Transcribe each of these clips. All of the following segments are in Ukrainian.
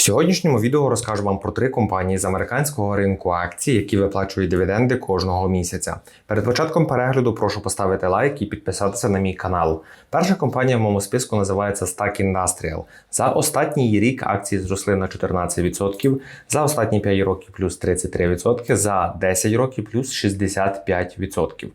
В сьогоднішньому відео розкажу вам про три компанії з американського ринку акцій, які виплачують дивіденди кожного місяця. Перед початком перегляду прошу поставити лайк і підписатися на мій канал. Перша компанія в моєму списку називається Stack Industrial. За останній рік акції зросли на 14%, за останні 5 років плюс 33%, за 10 років плюс 65%.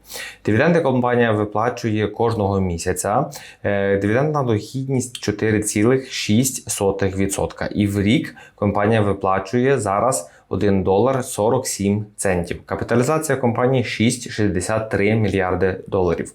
Дивіденди компанія виплачує кожного місяця. Е, Дивідендна дохідність 4,6%. І в рік компанія виплачує зараз 1 долар 47 центів. Капіталізація компанії 6,63 мільярди доларів.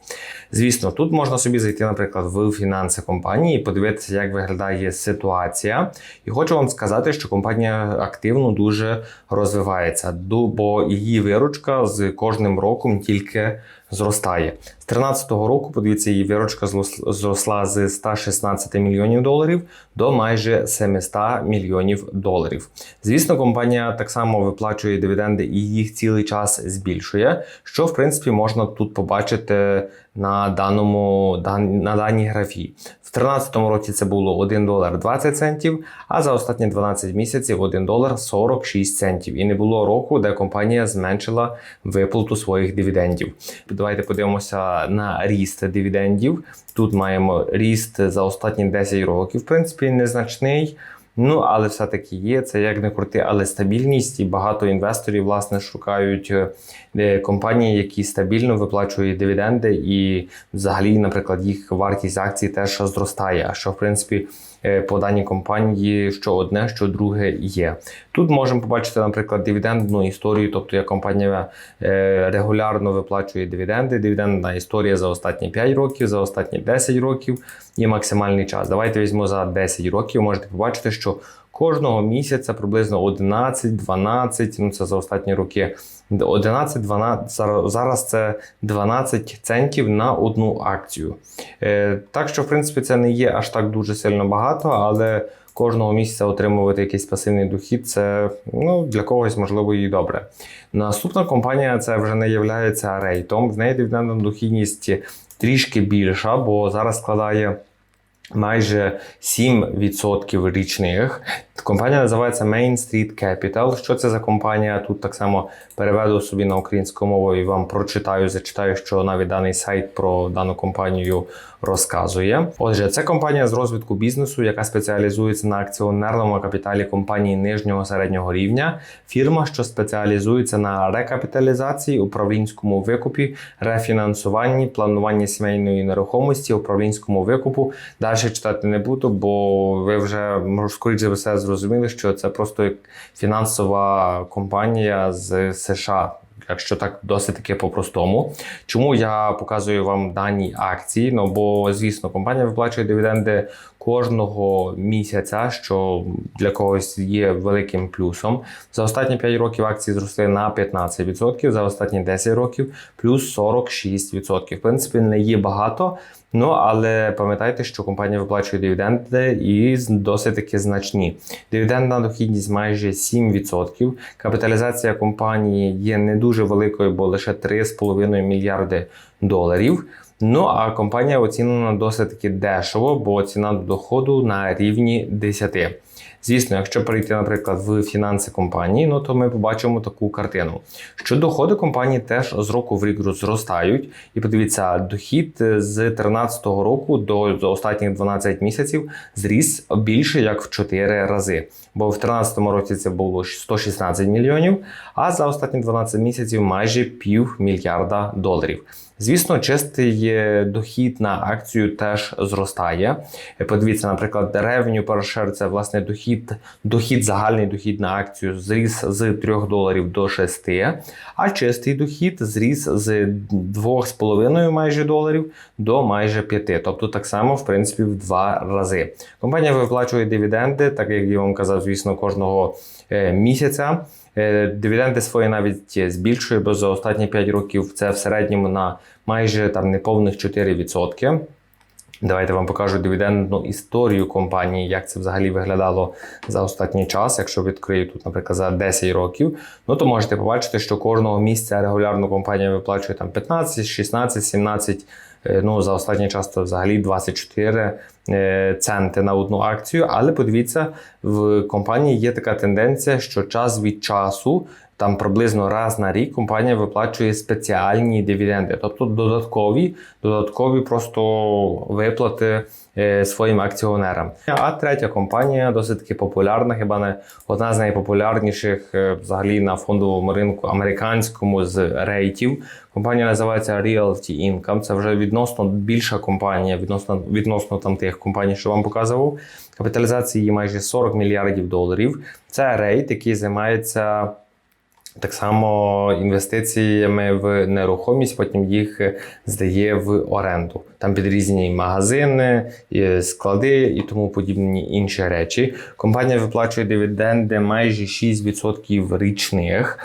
Звісно, тут можна собі зайти, наприклад, в фінанси компанії і подивитися, як виглядає ситуація. І хочу вам сказати, що компанія активно дуже розвивається, бо її виручка з кожним роком тільки зростає. З 2013 року, подивіться, її виручка зросла з 116 мільйонів доларів до майже 700 мільйонів доларів. Звісно, компанія так само виплачує дивіденди і їх цілий час збільшує, що в принципі можна тут побачити на даному на даній графі. В 2013 році це було 1 долар 20 центів, а за останні 12 місяців 1 долар 46 центів. І не було року, де компанія зменшила виплату своїх дивідендів. Давайте подивимося на ріст дивідендів. Тут маємо ріст за останні 10 років, в принципі, незначний. Ну, але все-таки є це як не крути, але стабільність, і багато інвесторів власне шукають е, компанії, які стабільно виплачують дивіденди, і взагалі, наприклад, їх вартість акцій теж зростає. А що в принципі е, по даній компанії що одне, що друге є. Тут можемо побачити, наприклад, дивідендну історію, тобто як компанія е, регулярно виплачує дивіденди. Дивідендна історія за останні 5 років, за останні 10 років і максимальний час. Давайте візьмемо за 10 років. Можете побачити, що кожного місяця приблизно 11-12, ну це за останні роки. 11-12, зараз- зараз це 12 центів на одну акцію. Е, так що, в принципі, це не є аж так дуже сильно багато, але кожного місяця отримувати якийсь пасивний дохід, це ну, для когось можливо і добре. Наступна компанія це вже не є рейтом. В неї дивідендна дохідність трішки більша, бо зараз складає майже 7% річних. Компанія називається Main Street Capital. Що це за компанія? Тут так само переведу собі на українську мову і вам прочитаю, зачитаю, що навіть даний сайт про дану компанію розказує. Отже, це компанія з розвитку бізнесу, яка спеціалізується на акціонерному капіталі компанії нижнього середнього рівня. Фірма, що спеціалізується на рекапіталізації, управлінському викупі, рефінансуванні, плануванні сімейної нерухомості, управлінському викупу. Далі читати не буду, бо ви вже скоріше за все зрозуміли, що це просто фінансова компанія з США. Якщо так досить таки по-простому. Чому я показую вам дані акції? Ну бо, звісно, компанія виплачує дивіденди кожного місяця, що для когось є великим плюсом. За останні 5 років акції зросли на 15%, за останні 10 років плюс 46%. В принципі, не є багато. Ну, але пам'ятайте, що компанія виплачує дивіденди і досить таки значні. Дивідендна дохідність майже 7%. Капіталізація компанії є не дуже великою, бо лише 3,5 мільярди доларів. Ну а компанія оцінена досить таки дешево, бо ціна до доходу на рівні 10. Звісно, якщо перейти, наприклад, в фінанси компанії, ну то ми побачимо таку картину, що доходи компанії теж з року в рік зростають. І подивіться, дохід з 2013 року до, до останніх 12 місяців зріс більше як в 4 рази. Бо в 2013 році це було 116 мільйонів, а за останні 12 місяців майже пів мільярда доларів. Звісно, чистий дохід на акцію теж зростає. Подивіться, наприклад, per share – це власне дохід, дохід, загальний дохід на акцію зріс з 3 доларів до 6, а чистий дохід зріс з 2,5 майже доларів до майже 5. Тобто так само, в принципі, в два рази. Компанія виплачує дивіденди, так як я вам казав, звісно, кожного е, місяця. Е, Дивіденди свої навіть збільшує, бо за останні 5 років це в середньому на майже там неповних 4%. Давайте вам покажу дивідендну історію компанії, як це взагалі виглядало за останній час. Якщо відкрию тут, наприклад, за 10 років, ну то можете побачити, що кожного місяця регулярно компанія виплачує там 15, 16, 17. е, Ну, за останній час то взагалі 24 е, центи на одну акцію. Але подивіться, в компанії є така тенденція, що час від часу. Там приблизно раз на рік компанія виплачує спеціальні дивіденди, тобто додаткові, додаткові просто виплати е, своїм акціонерам. А третя компанія досить таки популярна, хіба не одна з найпопулярніших е, взагалі на фондовому ринку американському з рейтів. Компанія називається Realty Income. Це вже відносно більша компанія, відносно відносно там тих компаній, що вам показував. Капіталізація її майже 40 мільярдів доларів. Це рейт, який займається. Так само інвестиціями в нерухомість, потім їх е, здає в оренду. Там під різні магазини, склади і тому подібні інші речі. Компанія виплачує дивіденди майже 6% річних.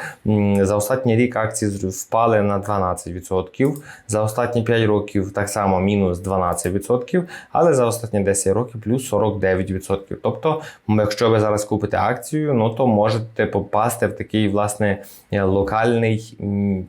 За останній рік акції впали на 12%. За останні 5 років так само мінус 12%, але за останні 10 років плюс 49%. Тобто, якщо ви зараз купите акцію, ну то можете попасти в такий власне е, локальний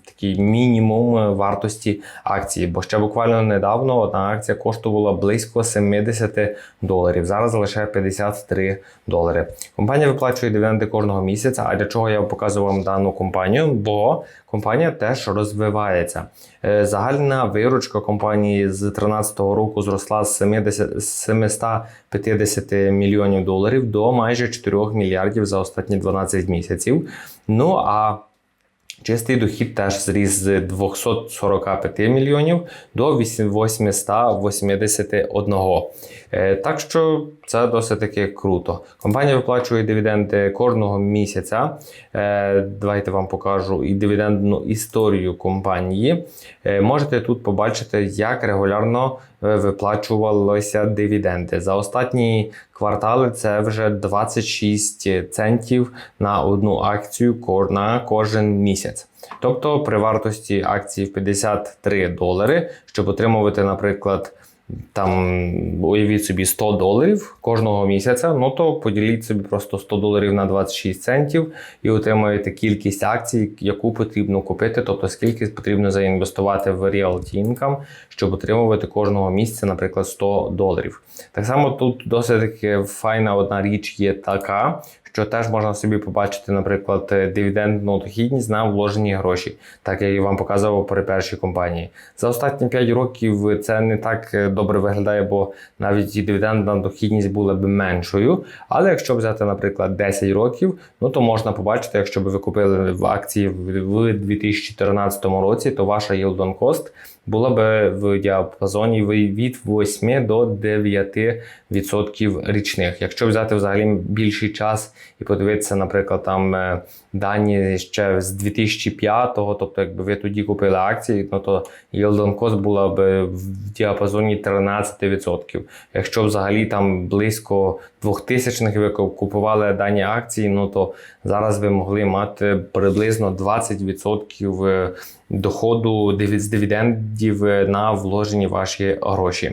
такий мінімум вартості акції. Бо ще буквально недавно одна акція коштувала близько 70 доларів. Зараз лише 53 долари. Компанія виплачує дивіденди кожного місяця. А для чого я показую вам дану компанію? Бо компанія теж розвивається. Е, Загальна виручка компанії з 2013 року зросла з 70, з 750 мільйонів доларів до майже 4 мільярдів за останні 12 місяців. Ну а Чистий дохід теж зріс з 245 мільйонів до 881. Е, Так що це досить таки круто. Компанія виплачує дивіденди кожного місяця. Е, Давайте вам покажу і дивідендну історію компанії. Е, Можете тут побачити, як регулярно виплачувалися дивіденди. За останні квартали це вже 26 центів на одну акцію на кожен місяць. Тобто при вартості акції в 53 долари, щоб отримувати, наприклад, там уявіть собі 100 доларів кожного місяця, ну то поділіть собі просто 100 доларів на 26 центів і отримаєте кількість акцій, яку потрібно купити, тобто скільки потрібно заінвестувати в Realty Income, щоб отримувати кожного місяця, наприклад, 100 доларів. Так само тут досить таки файна одна річ є така, що теж можна собі побачити, наприклад, дивідендну дохідність на вложені гроші, так як я вам показував при першій компанії. За останні 5 років це не так е, добре виглядає, бо навіть і дивідендна дохідність була б меншою. Але якщо взяти, наприклад, 10 років, ну то можна побачити, якщо б ви купили в акції в в 2014 році, то ваша yield on cost була б в діапазоні від 8 до 9% річних. Якщо взяти взагалі більший час і подивитися, наприклад, там е, дані ще з 2005-го, тобто якби ви тоді купили акції, ну то yield on cost була б в діапазоні 13%. Якщо взагалі там близько 2000-х ви купували дані акції, ну то зараз ви могли мати приблизно 20% доходу диві- з дивідендів на вложені ваші гроші.